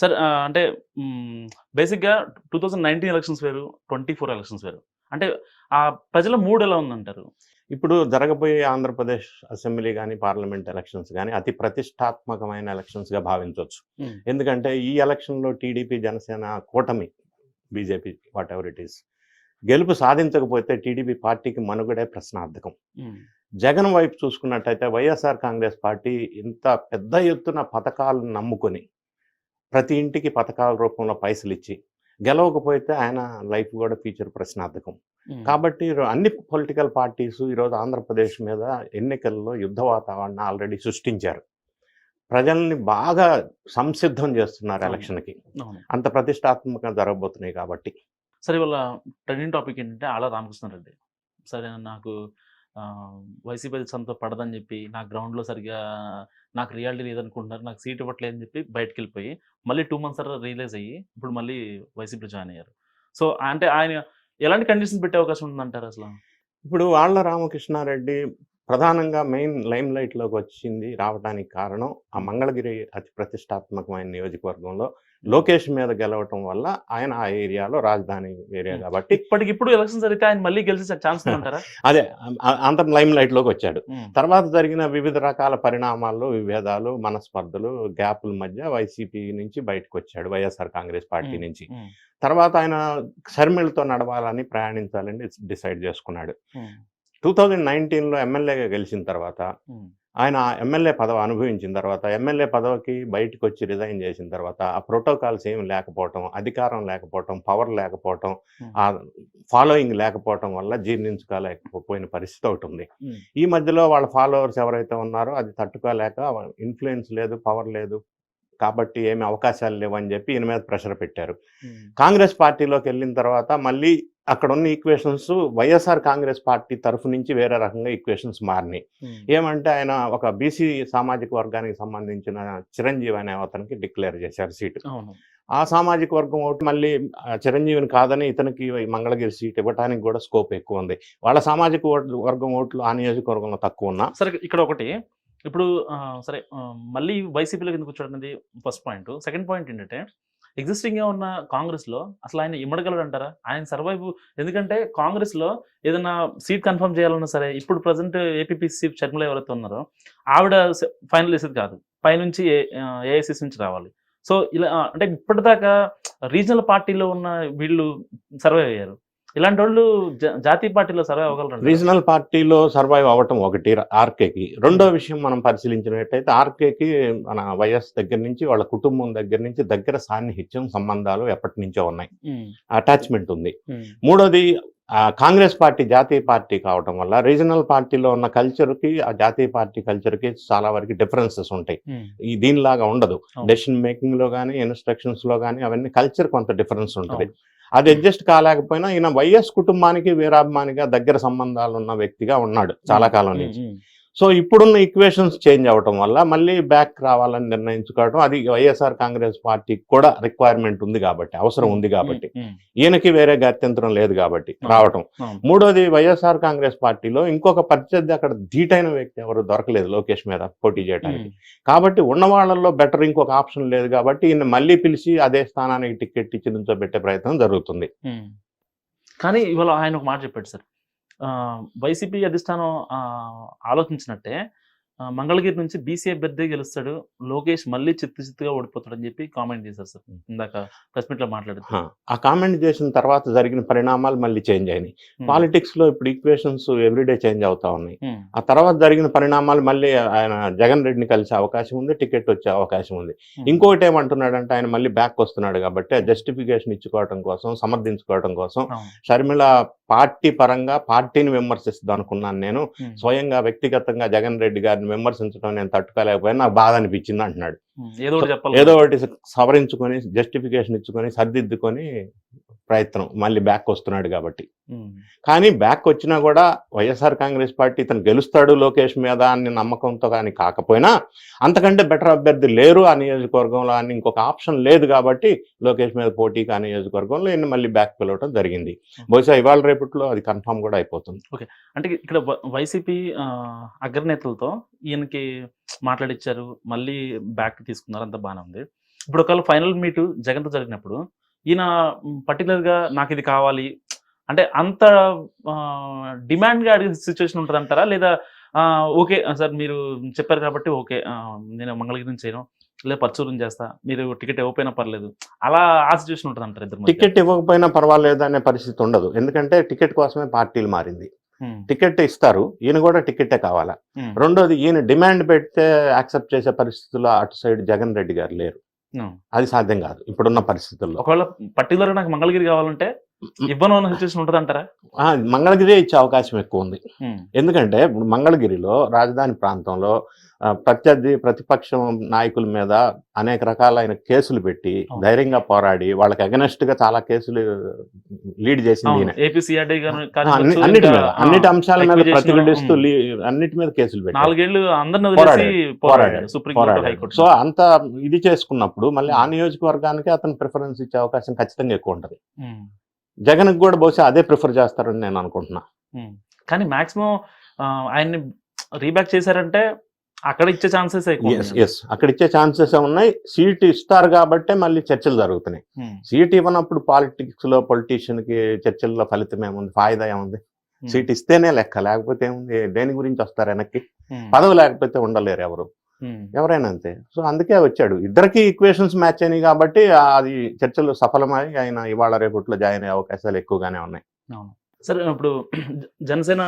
Sir అంటే బేసిక్గా two thousand nineteen elections వేరు ట్వంటీ ఫోర్ ఎలక్షన్స్ వేరు. అంటే ఆ ప్రజల మూడ్ ఎలా ఉందంటారు? ఇప్పుడు జరగబోయే ఆంధ్రప్రదేశ్ అసెంబ్లీ కానీ పార్లమెంట్ ఎలక్షన్స్ కానీ అతి ప్రతిష్టాత్మకమైన ఎలక్షన్స్గా భావించవచ్చు. ఎందుకంటే ఈ ఎలక్షన్లో టీడీపీ జనసేన కూటమి BJP whatever it is గెలుపు సాధించకపోతే టీడీపీ పార్టీకి మనుగడే ప్రశ్నార్థకం. జగన్ వైపు చూసుకున్నట్టయితే వైఎస్ఆర్ కాంగ్రెస్ పార్టీ ఇంత పెద్ద ఎత్తున పథకాలను నమ్ముకొని ప్రతి ఇంటికి పథకాల రూపంలో పైసలు ఇచ్చి గెలవకపోతే ఆయన లైఫ్ కూడా ఫ్యూచర్ ప్రశ్నార్థకం. కాబట్టి అన్ని పొలిటికల్ పార్టీస్ ఈరోజు ఆంధ్రప్రదేశ్ మీద ఎన్నికల్లో యుద్ధ వాతావరణం ఆల్రెడీ సృష్టించారు. ప్రజల్ని బాగా సంసిద్ధం చేస్తున్నారు. ఎలక్షన్కి. అంత ప్రతిష్టాత్మకంగా జరగబోతున్నాయి కాబట్టి. సరే ఇవాళ ట్రెండింగ్ టాపిక్ ఏంటంటే ఆళ్ళ రామకృష్ణారెడ్డి. సరే నాకు వైసీపీ సంతో పడదని చెప్పి నా గ్రౌండ్లో సరిగా నాకు రియాలిటీ లేదనుకుంటున్నారు నాకు సీట్ ఇవ్వట్లేదు అని చెప్పి బయటకు వెళ్ళిపోయి మళ్ళీ టూ మంత్స్ తర్వాత రియలైజ్ అయ్యి ఇప్పుడు మళ్ళీ వైసీపీలో జాయిన్ అయ్యారు. సో అంటే ఆయన ఎలాంటి కండిషన్స్ పెట్టే అవకాశం ఉందంటారు అసలు? ఇప్పుడు వాళ్ళ రామకృష్ణారెడ్డి ప్రధానంగా మెయిన్ లైమ్ లైట్లోకి వచ్చింది రావడానికి కారణం ఆ మంగళగిరి అతి ప్రతిష్టాత్మకమైన నియోజకవర్గంలో లోకేష్ మీద గెలవటం వల్ల ఆయన ఆ ఏరియాలో రాజధాని ఏరియా. కాబట్టి ఇప్పటికిప్పుడు ఎలక్షన్ జరిగితే ఆయన మళ్ళీ గెలిచే ఛాన్స్ అదే అంత లైమ్ లైట్లోకి వచ్చాడు. ఉమ్, తర్వాత జరిగిన వివిధ రకాల పరిణామాల్లో విభేదాలు మనస్పర్ధలు గ్యాపుల మధ్య వైసీపీ నుంచి బయటకు వచ్చాడు వైఎస్ఆర్ కాంగ్రెస్ పార్టీ నుంచి. తర్వాత ఆయన షర్మిలతో నడవాలని ప్రయాణించాలని డిసైడ్ చేసుకున్నాడు. టూ థౌజండ్ నైన్టీన్లో ఎమ్మెల్యేగా గెలిచిన తర్వాత ఆయన ఎమ్మెల్యే పదవి అనుభవించిన తర్వాత ఎమ్మెల్యే పదవికి బయటకు వచ్చి రిజైన్ చేసిన తర్వాత ఆ ప్రోటోకాల్స్ ఏమి లేకపోవటం అధికారం లేకపోవటం పవర్ లేకపోవటం ఆ ఫాలోయింగ్ లేకపోవటం వల్ల జీర్ణించుకోలేకపోయిన పరిస్థితి ఒకటి ఉంది. ఈ మధ్యలో వాళ్ళ ఫాలోవర్స్ ఎవరైతే ఉన్నారో అది తట్టుకోలేక ఇన్ఫ్లుయెన్స్ లేదు పవర్ లేదు కాబట్టి ఏమి అవకాశాలు లేవని చెప్పి ఈయన మీద ప్రెషర్ పెట్టారు. కాంగ్రెస్ పార్టీలోకి వెళ్ళిన తర్వాత మళ్ళీ అక్కడ ఉన్న ఈక్వేషన్స్ వైఎస్ఆర్ కాంగ్రెస్ పార్టీ తరఫు నుంచి వేరే రకంగా ఈక్వేషన్స్ మారినాయి. ఉమ్, ఏమంటే ఆయన ఒక బీసీ సామాజిక వర్గానికి సంబంధించిన చిరంజీవి అనే అతనికి డిక్లేర్ చేశారు సీటు ఆ సామాజిక వర్గం ఒకటి మళ్ళీ చిరంజీవిని కాదని ఇతనికి మంగళగిరి సీట్ ఇవ్వడానికి కూడా స్కోప్ ఎక్కువ ఉంది. వాళ్ళ సామాజిక ఓట్లు- వర్గం ఓట్లు ఆ నియోజకవర్గంలో తక్కువ ఉన్నా. సరే ఇక్కడ ఒకటి. ఇప్పుడు సరే మళ్ళీ వైసీపీలోకి ఎందుకు వచ్చాడు అనేది ఫస్ట్ పాయింట్ సెకండ్ పాయింట్ ఏంటంటే ఎగ్జిస్టింగ్గా ఉన్న కాంగ్రెస్లో అసలు ఆయన ఇమ్మడగలడు అంటారా ఆయన సర్వైవ్ ఎందుకంటే కాంగ్రెస్లో ఏదైనా సీట్ కన్ఫర్మ్ చేయాలన్నా సరే ఇప్పుడు ప్రజెంట్ ఏపీపీసీ షర్మిల ఎవరైతే ఉన్నారో ఆవిడ ఫైనల్ చేసేది కాదు. పైనుంచి ఏఐసిసి నుంచి రావాలి. సో ఇలా అంటే ఇప్పటిదాకా రీజనల్ పార్టీలో ఉన్న వీళ్ళు సర్వైవ్ అయ్యారు. ఇలాంటి వాళ్ళు జాతీయ పార్టీలో సర్వైవ్ అవ్వగలరు రీజనల్ పార్టీలో సర్వైవ్ అవ్వటం ఒకటి ఆర్కేకి. రెండో విషయం మనం పరిశీలించినట్టయితే ఆర్కేకి మన వైఎస్ దగ్గర నుంచి వాళ్ళ కుటుంబం దగ్గర నుంచి దగ్గర సాన్నిహిత్యం సంబంధాలు ఎప్పటి నుంచో ఉన్నాయి. అటాచ్మెంట్ ఉంది. మూడోది ఆ, కాంగ్రెస్ పార్టీ జాతీయ పార్టీ కావటం వల్ల రీజనల్ పార్టీలో ఉన్న కల్చర్కి ఆ జాతీయ పార్టీ కల్చర్కి చాలా వరకు డిఫరెన్సెస్ ఉంటాయి. ఈ దీనిలాగా ఉండదు. డెసిషన్ మేకింగ్లో కానీ ఇన్స్ట్రక్షన్స్లో కానీ అవన్నీ కల్చర్ కొంత డిఫరెన్స్ ఉంటుంది. అది అడ్జస్ట్ కాలేకపోయినా ఈయన వైఎస్ కుటుంబానికి వీరాభిమానిగా దగ్గర సంబంధాలు ఉన్న వ్యక్తిగా ఉన్నాడు చాలా కాలం నుంచి. సో ఇప్పుడున్న ఈక్వేషన్స్ చేంజ్ అవటం వల్ల మళ్ళీ బ్యాక్ రావాలని నిర్ణయించుకోవడం అది వైఎస్ఆర్ కాంగ్రెస్ పార్టీకి కూడా రిక్వైర్మెంట్ ఉంది కాబట్టి అవసరం ఉంది కాబట్టి. ఈయనకి వేరే గత్యంతరం లేదు కాబట్టి. రావటం. మూడోది వైఎస్ఆర్ కాంగ్రెస్ పార్టీలో ఇంకొక ప్రత్యర్థి అక్కడ ధీటైన వ్యక్తి ఎవరు దొరకలేదు లోకేష్ మీద పోటీ చేయడానికి కాబట్టి ఉన్న వాళ్ళల్లో బెటర్ ఇంకొక ఆప్షన్ లేదు కాబట్టి ఈయన మళ్ళీ పిలిచి అదే స్థానానికి టికెట్ ఇచ్చి నుంచోబెట్టే ప్రయత్నం జరుగుతుంది. కానీ ఇవాళ ఆయన ఒక మాట చెప్పాడు సార్. వైసీపీ అధిష్టానం ఆలోచించినట్టే మంగళగిరి నుంచి బీసీ అభ్యర్థి గెలుస్తాడు లోకేష్ మళ్ళీ చిత్తు చిత్తుగా ఓడిపోతాడని చెప్పి కామెంట్ చేశారు సార్. ఇందాక ప్రెస్ మీట్లో మాట్లాడుతూ. హా, ఆ కామెంట్ చేసిన తర్వాత జరిగిన పరిణామాలు మళ్ళీ చేంజ్ అయినాయి. పాలిటిక్స్లో ఇప్పుడు ఈక్వేషన్స్ ఎవ్రీడే చేంజ్ అవుతా ఉన్నాయి. ఆ తర్వాత జరిగిన పరిణామాలు మళ్ళీ ఆయన జగన్ రెడ్డిని కలిసే అవకాశం ఉంది టికెట్ వచ్చే అవకాశం ఉంది. ఉమ్, ఇంకొకటి ఏమంటున్నాడంటే ఆయన మళ్ళీ బ్యాక్ వస్తున్నాడు కాబట్టి జస్టిఫికేషన్ ఇచ్చుకోవడం కోసం సమర్థించుకోవడం కోసం షర్మిల పార్టీ పరంగా పార్టీని విమర్శిస్తుంది అనుకున్నాను నేను. స్వయంగా వ్యక్తిగతంగా జగన్ రెడ్డి గారిని విమర్శించడం నేను తట్టుకోలేకపోయినా. నాకు బాధ అనిపించింది అంటున్నాడు. ఏదో ఒకటి సవరించుకొని జస్టిఫికేషన్ ఇచ్చుకొని సర్దిద్దుకొని ప్రయత్నం. మళ్ళీ బ్యాక్ వస్తున్నాడు కాబట్టి. కానీ బ్యాక్ వచ్చినా కూడా వైఎస్ఆర్ కాంగ్రెస్ పార్టీ ఇతను గెలుస్తాడు లోకేష్ మీద అని నమ్మకంతో కానీ కాకపోయినా అంతకంటే బెటర్ అభ్యర్థి లేరు ఆ నియోజకవర్గంలో అని ఇంకొక ఆప్షన్ లేదు కాబట్టి లోకేష్ మీద పోటీకి ఆ నియోజకవర్గంలో ఈయన మళ్ళీ బ్యాక్ పిలవటం జరిగింది. బహుశా ఇవాళ రేపట్లో అది కన్ఫామ్ కూడా అయిపోతుంది. అంటే ఇక్కడ వైసీపీ అగ్రనేతలతో ఈయనకి మాట్లాడిచ్చారు మళ్ళీ బ్యాక్ తీసుకున్నారు అంత బాగానే ఉంది. ఇప్పుడు ఒకవేళ ఫైనల్ మీట్ జగన్తో జరిగినప్పుడు ఈయన పర్టికులర్గా నాకు ఇది కావాలి. అంటే అంత డిమాండ్గా అడిగే సిచ్యువేషన్ ఉంటుంది అంటారా లేదా ఓకే సార్ మీరు చెప్పారు కాబట్టి ఓకే నేను మంగళగిరి నుంచి చేయను. లేదా పర్చూరు చేస్తా. మీరు టికెట్ ఇవ్వకపోయినా పర్లేదు. అలా ఆ సిచ్యువేషన్ ఉంటుంది అంటారు ఇద్దరు. టికెట్ ఇవ్వకపోయినా పర్వాలేదు అనే పరిస్థితి ఉండదు. ఎందుకంటే టికెట్ కోసమే పార్టీలు మారింది. టికెట్ ఇస్తారు. ఈయన కూడా టికెటే కావాలా? రెండోది ఈయన డిమాండ్ పెడితే యాక్సెప్ట్ చేసే పరిస్థితుల్లో అటు సైడ్ జగన్ రెడ్డి గారు లేరు. అది సాధ్యం కాదు. ఇప్పుడున్న పరిస్థితుల్లో. ఒకవేళ పర్టికులర్ నాకు మంగళగిరి కావాలంటే ఇవ్వను అన్న సిచ్యువేషన్ ఉంటుంది అంటారా మంగళగిరి ఇచ్చే అవకాశం ఎక్కువ ఉంది. ఎందుకంటే ఇప్పుడు మంగళగిరిలో రాజధాని ప్రాంతంలో ప్రత్యర్థి ప్రతిపక్షం నాయకుల మీద అనేక రకాలైన కేసులు పెట్టి. ధైర్యంగా పోరాడి వాళ్ళకి అగనెస్ట్గా చాలా కేసులు లీడ్ చేసింది అన్నిటి మీద అన్నిటి అంశాల మీద ప్రతిఘటిస్తూ అన్నిటి మీద కేసులు పెట్టి సో అంత ఇది చేసుకున్నప్పుడు మళ్ళీ ఆ నియోజకవర్గానికి అతను ప్రిఫరెన్స్ ఇచ్చే అవకాశం ఖచ్చితంగా ఎక్కువ ఉంటది. జగన్ కూడా బహుశా అదే ప్రిఫర్ చేస్తారని నేను అనుకుంటున్నా. కానీ మాక్సిమం ఆయన్ని రీబ్యాక్ చేశారంటే అక్కడ ఇచ్చే ఛాన్సెస్ ఎస్ అక్కడ ఇచ్చే ఛాన్సెస్ ఉన్నాయి సీట్ ఇస్తారు కాబట్టే మళ్ళీ చర్చలు జరుగుతున్నాయి. సీట్ ఇవ్వనప్పుడు పాలిటిక్స్లో పొలిటీషియన్కి చర్చల్లో ఫలితం ఏముంది? ఫాయిదా ఏముంది? సీట్ ఇస్తేనే లెక్క లేకపోతే ఏముంది? దేని గురించి వస్తారు వెనక్కి? పదవి లేకపోతే ఉండలేరు ఎవరు. ఎవరైనా అంతే సో అందుకే వచ్చాడు. ఇద్దరికి ఈక్వేషన్స్ మ్యాచ్ అయినాయి కాబట్టి అది చర్చలు సఫలమై ఆయన ఇవాళ రేపట్లో జాయిన్ అయ్యే అవకాశాలు ఎక్కువగానే ఉన్నాయి. సరే ఇప్పుడు జనసేన